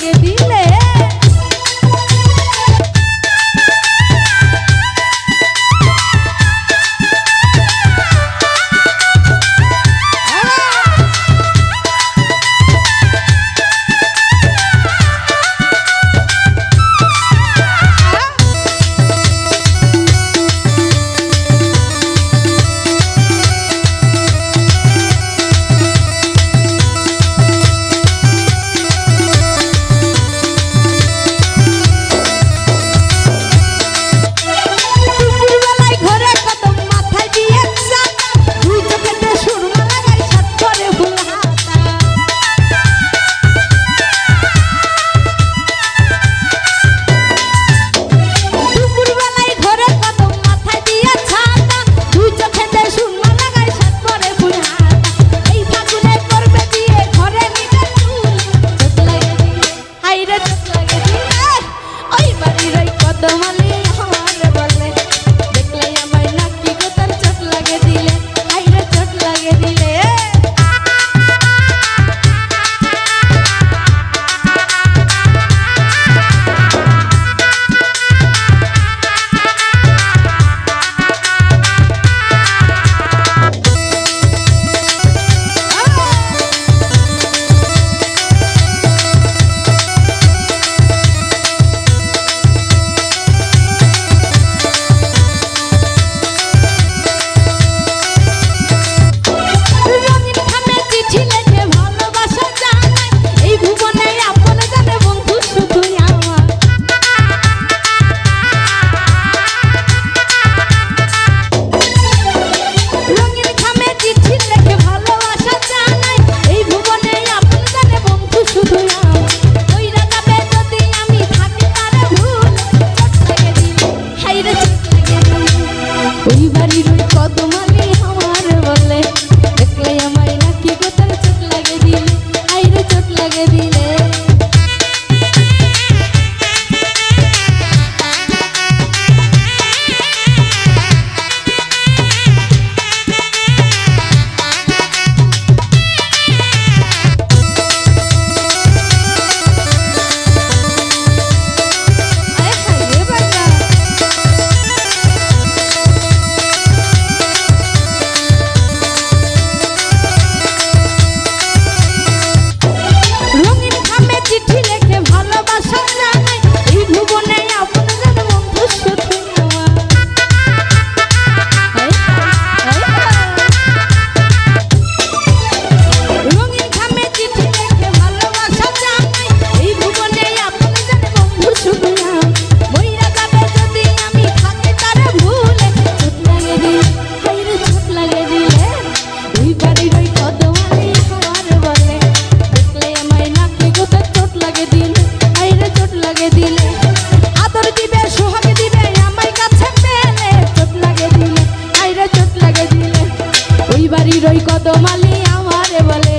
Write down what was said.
que di ওই বাড়ির ওই কদমালি Everybody মালি আমারে বলে